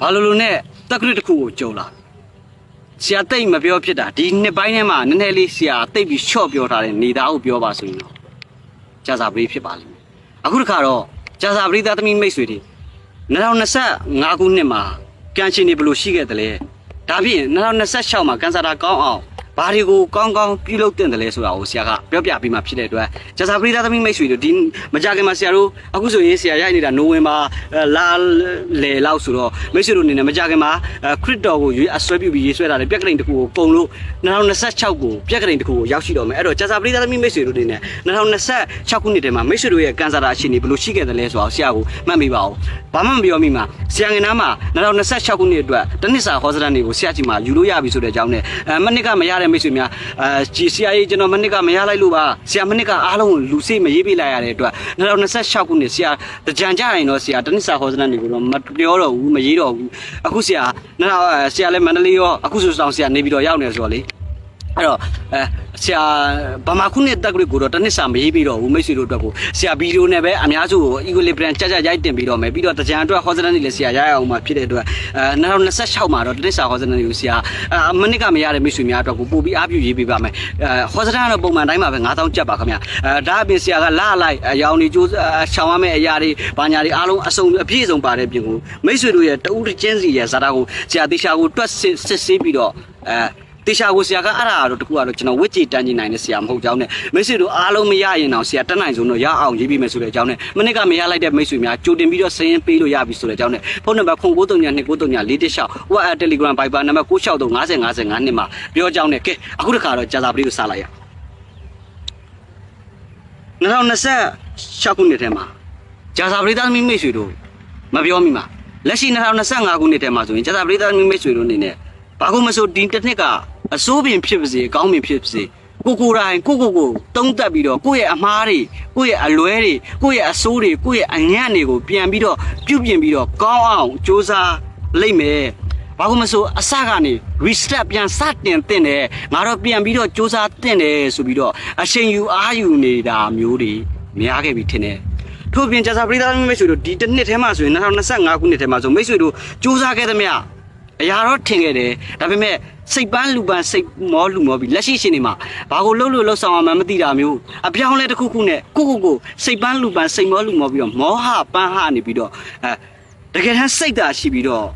ဘာလို့လို့နဲ့တက်ကရစ်တစ်ခုကိုကြုံလာဆရာတိတ်မပြောဖြစ်တာဒီနှစ်ပိုင်းထဲမှာနည်းနည်းလေးဆရာတိတ်ပြီးရှော့ပြောထားတဲ့နေသားကိုပြောပါဆိုရင်တော့ကြာစာပရိဖြစ်ပါလိမ့်မယ်အခုတစ်ခါတော့ကြာစာပရိသားသမီးမိတ်ဆွေတွေ2025ခုနှစ်မှာကန်ချင်နေဘယ်လိုရှိခဲ့တယ်လဲဒါဖြင့်2026မှာကန်ဆာတာကောင်းအောင် ဘာတွေကိုကောင်းကောင်းပြုလုပ်တင်တယ်လဲဆိုတာကိုဆရာကပြောပြပြီးမှဖြစ်တဲ့အတွက်ကြာစာပရိသားသမီးမိတ်ဆွေတို့ဒီမကြခင်မှာဆရာတို့အခုဆိုရင်ဆရာရိုက်နေတာနိုဝင်ဘာအဲလာလေလောက်ဆိုတော့မိတ်ဆွေတို့အနေနဲ့မကြခင်မှာခရစ်တော်ကိုရွေးအဆွဲပြုပြီးရေးဆွဲတာလေပြက်ကလေးတစ်ခုကိုပုံလို့2026ကိုပြက်ကလေးတစ်ခုကိုရောက်ရှိတော့မယ်အဲ့တော့ကြာစာပရိသားသမီးမိတ်ဆွေတို့အနေနဲ့2026ခုနှစ်ထဲမှာမိတ်ဆွေတို့ရဲ့ကန်ဆာတာအခြေအနေဘယ်လိုရှိခဲ့တယ်လဲဆိုတာကိုဆရာကိုမှတ်မိပါအောင်ဘာမှမပြောမိမှာဆရာငင်နာမှာ2026ခုနှစ်အတွက်တနစ်စာဟောစတန်တွေကိုဆရာကြီးမှာယူလို့ရပြီဆိုတဲ့အကြောင်းနဲ့အဲမနစ်ကမရတဲ့မိတ်ဆွေများအဲကြည်ဆရာကြီးကျွန်တော်မနစ်ကမရလိုက်လို့ပါဆရာမနစ်ကအားလုံးလူစိတ်မရေးပေးလိုက်ရတဲ့အတွက်2026ခုနှစ်ဆရာတကြံကြရင်တော့ဆရာတနစ်စာဟောစတန်တွေကိုတော့မပြောတော့ဘူးမရေးတော့ဘူးအခုဆရာ2000ဆရာလည်းမန္တလေးရောအခုဆိုဆောင်ဆရာနေပြီးတော့ရောက်နေဆိုတော့လေအဲ့တော့အဲ ဆရာဗမာခုနှစ်တက်ကြွကိုတော့တစ်နှစ်စာမရေးပြီးတော့ဘူးမိတ်ဆွေတို့အတွက်ကိုဆရာဗီဒီယိုနဲ့ပဲအများစုကို equilibrium ကြကြရိုက်တင်ပြီးတော့မယ်ပြီးတော့တကြံအတွက်ဟောစတန်တွေလည်းဆရာရရအောင်မှာဖြစ်တဲ့အတွက်အဲ2026မှာတော့တစ်နှစ်စာဟောစတန်တွေကိုဆရာအမနစ်ကမရတဲ့မိတ်ဆွေများအတွက်ကိုပို့ပြီးအားပြုရေးပေးပါမယ်အဲဟောစတန်ကတော့ပုံမှန်တိုင်းမှာပဲ9000ကျပ်ပါခင်ဗျအဲဒါအပြင်ဆရာကလာလိုက်အရောင်တွေကျိုးရှောင်ရမယ့်အရာတွေဘာညာတွေအားလုံးအစုံအပြည့်စုံပါတဲ့ပြင်ကိုမိတ်ဆွေတို့ရဲ့တဦးတစ်ချင်းစီရဲ့ဇာတာကိုဆရာတေချာကိုတွက်စစ်ဆေးပြီးတော့အဲ တေချာကိုဆရာကအဲ့ဒါတော့တကူကတော့ကျွန်တော်ဝစ်ကြည်တန်းကြည့်နိုင်တဲ့ဆရာမဟုတ်ကြောင်းနဲ့မိတ်ဆွေတို့အားလုံးမရရင်တော့ဆရာတက်နိုင်ဆုံးတော့ရအောင်ရေးပြီးမယ်ဆိုတဲ့အကြောင်းနဲ့မနစ်ကမရလိုက်တဲ့မိတ်ဆွေများကြိုတင်ပြီးတော့စရင်ပေးလို့ရပြီဆိုတဲ့အကြောင်းနဲ့ဖုန်းနံပါတ်0939294416 WhatsApp Telegram Viber နံပါတ်96355055နှစ်မှာပြောကြောင်းနဲ့ကဲအခုတခါတော့ကြာစာပရိကိုစလိုက်ရ2026ခုနှစ်ထဲမှာကြာစာပရိသတ်မိမိတ်ဆွေတို့မပြောမိမှာလက်ရှိ2025ခုနှစ်ထဲမှာဆိုရင်ကြာစာပရိသတ်မိမိတ်ဆွေတို့အနေနဲ့ ဘာလို့မဆိုဒီတစ်နှစ်ကအစိုးပင်ဖြစ်ပါစေအကောင်းပင်ဖြစ်ပါစေကိုကိုယ်တိုင်ကိုကိုကိုတုံးတက်ပြီးတော့ကိုယ့်ရဲ့အမားတွေကိုယ့်ရဲ့အလွဲတွေကိုယ့်ရဲ့အဆိုးတွေကိုယ့်ရဲ့အညံ့တွေကိုပြန်ပြီးတော့ပြုပြင်ပြီးတော့ကောင်းအောင်စ조사လိုက်မယ်ဘာလို့မဆိုအစကနေ restart ပြန်စတင်တင်တယ်ငါတော့ပြန်ပြီးတော့စ조사တင်တယ်ဆိုပြီးတော့အချိန်ယူအားယူနေတာမျိုးတွေများခဲ့ပြီထင်တယ်ထို့ပြင်ကြာစာပရိသတ်မိတ်ဆွေတို့ဒီတစ်နှစ်ထဲမှာဆိုရင်2025ခုနှစ်ထဲမှာဆိုမိတ်ဆွေတို့စူးစမ်းခဲ့သမျှ အရာတော့ထင်ခဲ့တယ်ဒါပေမဲ့စိတ်ပန်းလူပန်းစိတ်မောလူမောပြီးလက်ရှိရှင်နေမှာဘာကိုလှုပ်လို့လှုပ်ဆောင်အောင်မှမသိတာမျိုးအပြောင်းလဲတစ်ခုခုနဲ့ကိုကိုကိုစိတ်ပန်းလူပန်းစိတ်မောလူမောပြီးတော့မောဟပန်းဟနေပြီးတော့အဲတကယ်တမ်းစိတ်သာရှိပြီးတော့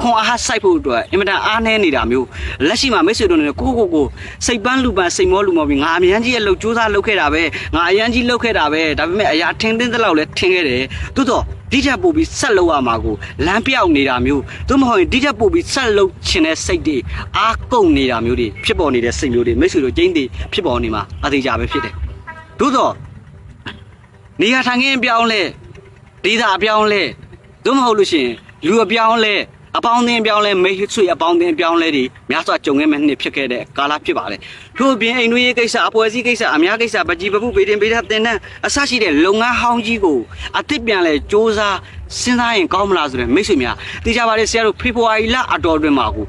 ခွန်အားစိုက်ဖို့အတွက်အင်မတန်အားနည်းနေတာမျိုးလက်ရှိမှာမိတ်ဆွေတို့နဲ့ကိုကိုကိုစိတ်ပန်းလူပန်းစိတ်မောလူမောပြီးငါအမြန်းကြီးရဲ့လှုပ်ကြိုးစားလှုပ်ခဲ့တာပဲငါအရန်ကြီးလှုပ်ခဲ့တာပဲဒါပေမဲ့အရာထင်းတင်းတဲ့လောက်လဲထင်းခဲ့တယ်သို့တော့ ဒီချက်ပို့ပြီးဆက်လုပ်ရမှာကိုလမ်းပြောက်နေတာမျိုးသို့မဟုတ်ရင်ဒီချက်ပို့ပြီးဆက်လုပ်ချင်တဲ့စိတ်တွေအားကုန်နေတာမျိုးတွေဖြစ်ပေါ်နေတဲ့စိတ်မျိုးတွေမိတ်ဆွေတို့ကျင်းတွေဖြစ်ပေါ်နေမှာအသေးကြပဲဖြစ်တယ်သို့တော့နေရာထိုင်ခင်းအပြောင်းလဲဒေသအပြောင်းလဲသို့မဟုတ်လို့ရှိရင်လူအပြောင်းလဲ အပေါင်းအသင်းအပြောင်းလဲမိတ်ဆွေအပေါင်းအသင်းအပြောင်းလဲတွေများစွာကြုံခဲ့မဲ့နှစ်ဖြစ်ခဲ့တဲ့ကာလဖြစ်ပါလေထို့အပြင်အိမ်တွင်းရေးကိစ္စအပွဲစည်းကိစ္စအများကိစ္စပကြီးပပုပေတင်ပေတာတင်တဲ့အာဆရှိတဲ့လုပ်ငန်းဟောင်းကြီးကိုအသစ်ပြန်လဲစ조사 စဉ်းစားရင်ကောင်းမလားဆိုတဲ့မိတ်ဆွေများသိကြပါလေဆရာတို့ဖေဖော်ဝါရီလအတော်အတွင်းမှာကို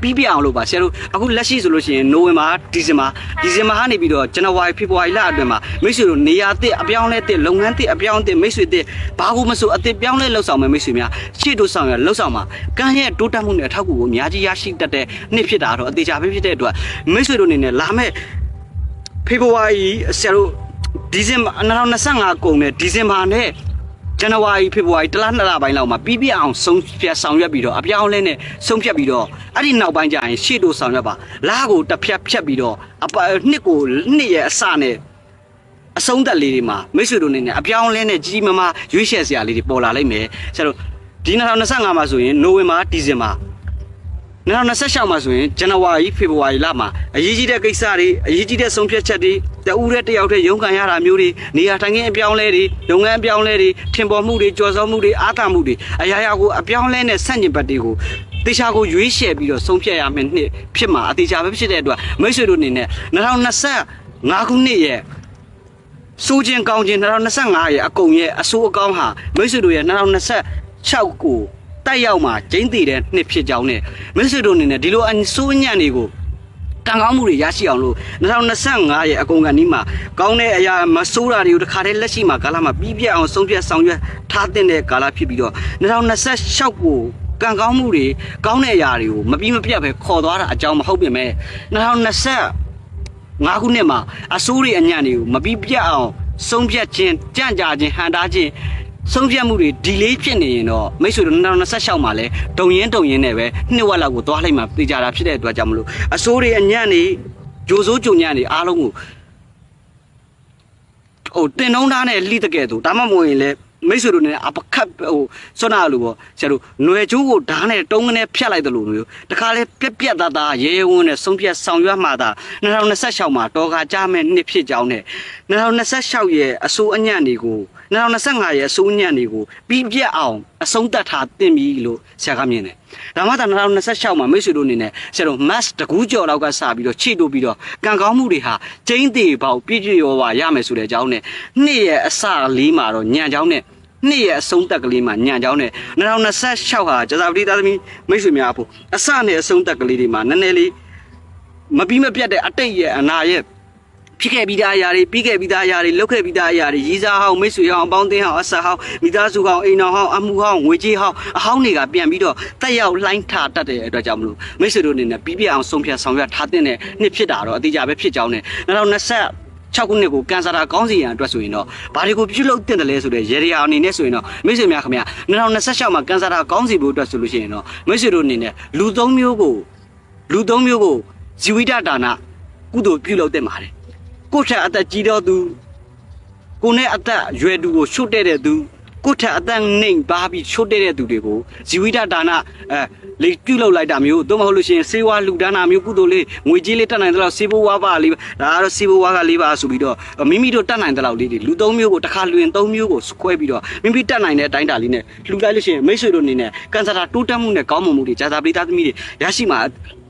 ပြီးပြအောင်လို့ပါဆရာတို့အခုလက်ရှိဆိုလို့ရှိရင်နိုဝင်ဘာဒီဇင်ဘာဒီဇင်ဘာကနေပြီးတော့ဇန်နဝါရီဖေဖော်ဝါရီလအတွင်းမှာမိတ်ဆွေတို့နေရာသစ်အပြောင်းလဲသစ်လုပ်ငန်းသစ်အပြောင်းအသစ်မိတ်ဆွေသစ်ဘာကိုမဆိုအသစ်ပြောင်းလဲလှုပ်ဆောင်မယ်မိတ်ဆွေများရှေ့တို့ဆောင်ရလှုပ်ဆောင်မှာကံရဲ့တိုးတက်မှုနဲ့အထောက်အကူကိုအများကြီးရရှိတတ်တဲ့နှစ်ဖြစ်တာတော့အသေးချာပဲဖြစ်တဲ့အတွက်မိတ်ဆွေတို့အနေနဲ့လာမဲ့ဖေဖော်ဝါရီဆရာတို့ဒီဇင်ဘာ2025ကုန်တဲ့ဒီဇင်ဘာနဲ့ ဇန်နဝါရီဖေဖော်ဝါရီတလားနှစ်လပိုင်းလောက်မှာပြီးပြအောင်ဆုံးဖြတ်ဆောင်ရွက်ပြီးတော့အပြောင်းအလဲနဲ့ဆုံးဖြတ်ပြီးတော့အဲ့ဒီနောက်ပိုင်းကျရင်ရှေ့တို့ဆောင်ရွက်ပါလာကိုတစ်ဖြတ်ဖြတ်ပြီးတော့အပနှစ်ကိုနှစ်ရဲ့အစနဲ့အဆုံးသက်လေးတွေမှာမိတ်ဆွေတို့နေနဲ့အပြောင်းအလဲနဲ့ကြီးကြီးမားမားရွေးချယ်စရာလေးတွေပေါ်လာလိမ့်မယ်ဆရာတို့ဒီ2025မှာဆိုရင်နိုဝင်ဘာဒီဇင်ဘာ 2026မှာဆိုရင်ဇန်နဝါရီဖေဖော်ဝါရီလမှာအရေးကြီးတဲ့ကိစ္စတွေအရေးကြီးတဲ့ဆုံးဖြတ်ချက်တွေတဦးတဲ့တယောက်တည်းရုန်းကန်ရတာမျိုးတွေနေရာထိုင်ခင်းအပြောင်းလဲတွေလုပ်ငန်းအပြောင်းလဲတွေထင်ပေါ်မှုတွေကြော်စောမှုတွေအားသာမှုတွေအရာရာကိုအပြောင်းလဲနဲ့ဆန့်ကျင်ဘက်တွေကိုတေချာကိုရွေးချယ်ပြီးတော့ဆုံးဖြတ်ရမယ်နှစ်ဖြစ်မှာအတေချာပဲဖြစ်တဲ့အတွက်မိတ်ဆွေတို့အနေနဲ့2025ခုနှစ်ရဲ့စိုးခြင်းကောင်းခြင်း2025ရဲ့အကုန်ရဲ့အဆိုးအကောင်းဟာမိတ်ဆွေတို့ရဲ့2026ကို တက်ရောက်မှာကျင်းတည်တဲ့နှစ်ဖြစ်ကြောင်းနဲ့မိတ်ဆွေတို့အနေနဲ့ဒီလိုအဆိုးညံ့တွေကိုကံကောင်းမှုတွေရရှိအောင်လို့2025ရဲ့အကုန်ကန်ဒီမှာကောင်းတဲ့အရာမဆိုးတာတွေကိုတခါတည်းလက်ရှိမှာကာလမှာပြီးပြတ်အောင်ဆုံးဖြတ်ဆောင်ရွက်ထားတဲ့ကာလဖြစ်ပြီးတော့2026ကိုကံကောင်းမှုတွေကောင်းတဲ့အရာတွေကိုမပြီးမပြတ်ပဲခေါ်သွားတာအကြောင်းမဟုတ်ပြင်မဲ့2020ငါးခုနှစ်မှာအစိုးရအညံ့တွေကိုမပြီးပြတ်အောင်ဆုံးဖြတ်ခြင်းကြံ့ကြာခြင်းဟန်တားခြင်း ဆုံးဖြတ်မှုတွေဒီလေးဖြစ်နေရင်တော့မိတ်ဆွေတို့2026မှာလဲဒုံရင်ဒုံရင်နဲ့ပဲနှစ်ဝက်လောက်ကိုသွားလိုက်မှပြေကြတာဖြစ်တဲ့အတွက်ကြောင့်မလို့အစိုးရအညံ့နေဂျိုစိုးဂျုံညံ့နေအားလုံးကိုဟိုတင်နှုံးသားနဲ့လိတကယ်ဆိုဒါမှမဟုတ်ရင်လဲမိတ်ဆွေတို့နဲ့အပခတ်ဟိုစွနာလို့ပေါ့ဆရာတို့ຫນွယ်ကျိုးကိုဓာတ်နဲ့တုံးကနေဖြတ်လိုက်တယ်လို့မျိုးတခါလဲပြက်ပြက်သားသားရဲရဲဝန်းနဲ့ဆုံးဖြတ်ဆောင်ရွက်မှသာ2026မှာတော်ခါကြမဲ့နှစ်ဖြစ်ကြောင်းနဲ့2026ရဲ့အစိုးအညံ့တွေကို 2025ရဲ့အစိုးအညံ့တွေကိုပြီးပြတ်အောင်အဆုံးသတ်ထားတင်ပြီလို့ဆရာကမြင်တယ်ဒါမှသာ2026မှာမိတ်ဆွေတို့အနေနဲ့ဆရာတို့ mass တကူးကြော်လောက်ကစပြီးတော့ခြေတို့ပြီးတော့ကံကောင်းမှုတွေဟာကျင်းသေးပေါက်ပြည့်ပြည့်ရောပါရမယ်ဆိုတဲ့အကြောင်းနဲ့နှစ်ရဲ့အစလေးမှာတော့ညံကြောင်းနဲ့နှစ်ရဲ့အဆုံးသက်ကလေးမှာညံကြောင်းနဲ့2026ဟာကျသာပတိသားသမီးမိတ်ဆွေများဖို့အစနဲ့အဆုံးသက်ကလေးတွေမှာနည်းနည်းလေးမပြီးမပြတ်တဲ့အတိတ်ရဲ့အနာရဲ့ ဖြစ်ခဲ့ပြီးသားအရာတွေပြီးခဲ့ပြီးသားအရာတွေလုပ်ခဲ့ပြီးသားအရာတွေရည်စားဟောင်းမိတ်ဆွေဟောင်းအပေါင်းအသင်းဟောင်းအဆက်ဟောင်းမိသားစုဟောင်းအိမ်တော်ဟောင်းအမှုဟောင်းငွေကြေးဟောင်းအဟောင်းတွေကပြန်ပြီးတော့တက်ရောက်လှိုင်းထားတတ်တဲ့အတွက်ကြောင့်မလို့မိတ်ဆွေတို့အနေနဲ့ပြီးပြအောင်ဆုံးဖြတ်ဆောင်ရွက်ထားတဲ့နှစ်ဖြစ်တာတော့အတိအကျပဲဖြစ်ကြောင်းနဲ့2020 6ခုနှစ်ကိုကန်ဆာတာကောင်းစီရန်အတွက်ဆိုရင်တော့ဘာတွေကိုပြုလုပ်တင်တယ်လဲဆိုတဲ့ရေရာအနေနဲ့ဆိုရင်တော့မိတ်ဆွေများခင်ဗျာ2026မှာကန်ဆာတာကောင်းစီဖို့အတွက်ဆိုလို့ရှိရင်တော့မိတ်ဆွေတို့အနေနဲ့လူသုံးမျိုးကိုလူသုံးမျိုးကိုဇီဝိတဒါနကုသိုလ်ပြုလုပ်တင်ပါတယ် ကိုယ့်ထက်အသက်ကြီးတော့သူကိုနဲ့အသက်ရွယ်သူကိုရှုတ်တဲ့တဲ့သူကိုယ့်ထက်အသက်နှိမ်ပါပြီးရှုတ်တဲ့တဲ့သူတွေကိုဇီဝိတဒါနအဲလေပြုတ်လောက်လိုက်တာမျိုးသို့မဟုတ်လို့ရှိရင်စေဝါလူဒါနာမျိုးကုသိုလ်လေးငွေကြီးလေးတက်နိုင်တဲ့လောက်စေဘဝပါလေးဒါကတော့စေဘဝကလေးပါဆိုပြီးတော့မိမိတို့တက်နိုင်တဲ့လောက်လေးတွေလူသုံးမျိုးကိုတစ်ခါလွင်သုံးမျိုးကိုခွဲပြီးတော့မိမိတက်နိုင်တဲ့အတိုင်းတာလေးနဲ့လှူလိုက်လို့ရှိရင်မိတ်ဆွေတို့အနေနဲ့ကန်ဆာတာတိုးတက်မှုနဲ့ကောင်းမွန်မှုတွေဂျာတာပရိသတ်သမီးတွေရရှိမှာ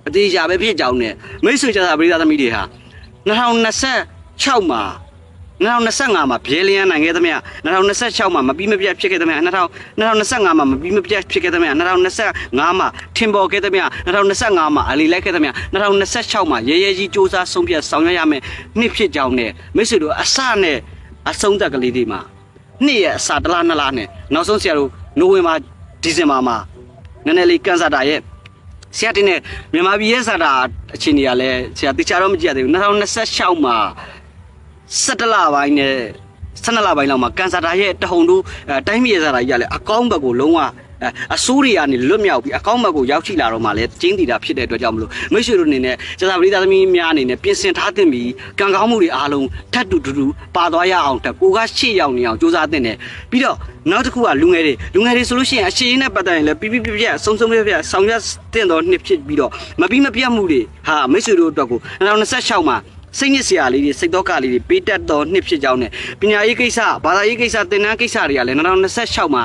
အသေးချာပဲဖြစ်ကြောင်းနဲ့မိတ်ဆွေဂျာတာပရိသတ်သမီးတွေဟာ 2026မှာ2025မှာဘဲလျန်နိုင်ခဲ့သမျှ2026မှာမပြီးမပြတ်ဖြစ်ခဲ့သမျှ2025မှာမပြီးမပြတ်ဖြစ်ခဲ့သမျှ2025မှာထင်ပေါ်ခဲ့သမျှ2025မှာအလီလိုက်ခဲ့သမျှ2026မှာရဲရဲကြီးစ조사ဆုံးဖြတ်ဆောင်ရွက်ရမယ်နှစ်ဖြစ်ကြောင်းနဲ့မိတ်ဆွေတို့အစနဲ့အဆုံးသက်ကလေးတွေမှာနှစ်ရဲ့အစတစ်လားနှစ်လားနဲ့နောက်ဆုံးဆရာတို့နိုဝင်ဘာဒီဇင်ဘာမှာနည်းနည်းလေးကန်ဆာတာရဲ့ဆရာတင်နဲ့မြန်မာပြည်ရဲ့စာတာအချိန်ကြီးကလည်းဆရာတခြားတော့မကြည့်ရသေးဘူး2026မှာ 17လပိုင်းနဲ့12လပိုင်းလောက်မှာကန်ဆာတာရဲ့တဟုန်တို့အဲတိုင်းပြည်ရဲ့စာတာကြီးကလည်းအကောင်းဘက်ကိုလုံးဝအဲအဆိုးတွေကနေလွတ်မြောက်ပြီးအကောင်းဘက်ကိုရောက်ရှိလာတော့မှလည်းကျင်းတည်တာဖြစ်တဲ့အတွက်ကြောင့်မလို့မိတ်ဆွေတို့အနေနဲ့ကျသာပရိသတ်သမီးများအနေနဲ့ပြင်ဆင်ထားသင့်ပြီးကံကောင်းမှုတွေအားလုံးထပ်တူတူတူပါသွားရအောင်တက်ကိုကရှေ့ရောက်နေအောင်စူးစမ်းသင့်တယ်ပြီးတော့နောက်တစ်ခုကလူငယ်တွေလူငယ်တွေဆိုလို့ရှိရင်အရှိန်နဲ့ပတ်သက်ရင်လည်းပြပြပြပြဆုံးဆုံးပြပြဆောင်ရွက်သင့်တော်နှစ်ဖြစ်ပြီးတော့မပြီးမပြတ်မှုတွေဟာမိတ်ဆွေတို့အတွက်ကို2026မှာ စိတ်ညစ်စရာလေးတွေစိတ်တော့ကလေးတွေပေးတတ်တော်နှစ်ဖြစ်ကြောင်းနဲ့ပညာရေးကိစ္စဘာသာရေးကိစ္စသင်တန်းကိစ္စတွေကလည်း2026မှာ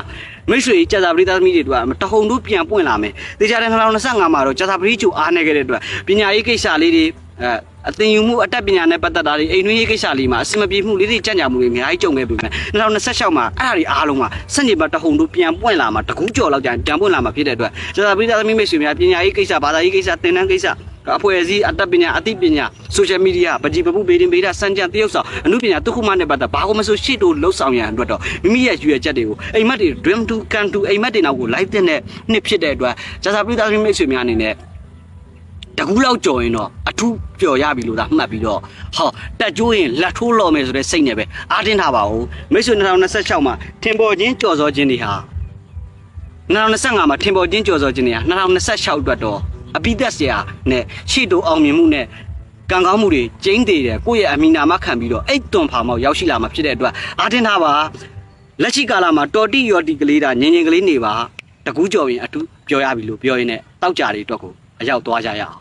မိတ်ဆွေကြာသာပရိသတ်သမီးတွေတို့ကတဟုန်တို့ပြန်ပွင့်လာမယ်။တေချာတဲ့2025မှာတော့ကြာသာပရိချိုအားနေခဲ့တဲ့အတွက်ပညာရေးကိစ္စလေးတွေအဲအသင်ယူမှုအတတ်ပညာနဲ့ပတ်သက်တာတွေအိမ်တွင်းရေးကိစ္စလေးမှာအစမပြေမှုလေးတွေကြံ့ကြာမှုတွေအများကြီးကြုံခဲ့ပြီမယ်2026မှာအဲ့ဒါတွေအားလုံးမှာစက်ညစ်ပါတဟုန်တို့ပြန်ပွင့်လာမှာတကူးကြော်လောက်ကြပြန်ပွင့်လာမှာဖြစ်တဲ့အတွက်ကြာသာပရိသတ်သမီးမိတ်ဆွေများပညာရေးကိစ္စဘာသာရေးကိစ္စသင်တန်းကိစ္စ အဖွဲ့အစည်းအတတ်ပညာအသိပညာဆိုရှယ်မီဒီယာပကြီးပပုဘေးတင်ဘေးတာစံကြံတရုပ်ဆောင်အမှုပညာတစ်ခုမှနဲ့ပတ်သက်ဘာကိုမဆိုရှေ့တို့လှုပ်ဆောင်ရန်အတွက်တော့မိမိရဲ့ရွေချက်တွေကိုအိမ်မက်တွေ dream to can to အိမ်မက်တွေနောက်ကိုလိုက်တဲ့နှစ်ဖြစ်တဲ့အတွက်ဇာစာပိသားမိတ်ဆွေများအနေနဲ့တကူးလောက်ကြော်ရင်တော့အထူးပျော်ရပြီလို့သာမှတ်ပြီးတော့ဟောတက်ကျိုးရင်လက်ထိုးလော်မယ်ဆိုတဲ့စိတ်နဲ့ပဲအားတင်းထားပါဦးမိတ်ဆွေ2026မှာထင်ပေါ်ခြင်းကြော်စောခြင်းတွေဟာ2025မှာထင်ပေါ်ခြင်းကြော်စောခြင်းတွေဟာ2026အတွက်တော့ အပိသက်စရာနဲ့ရှေ့တိုးအောင်မြင်မှုနဲ့ကံကောင်းမှုတွေကျင်းသေးတယ်ကိုယ့်ရဲ့အမိနာမခံပြီးတော့အိတ်တွန်ဖာမောက်ရောက်ရှိလာမှာဖြစ်တဲ့အတွက်အားတင်းထားပါလက်ရှိကာလမှာတော်တိရော်တီကလေးတာငင်ငင်ကလေးနေပါတကူးကြော်ရင်အထူးပြောရပြီလို့ပြောရင်းနဲ့တောက်ကြတွေအတွက်ကိုအရောက်သွားကြရအောင်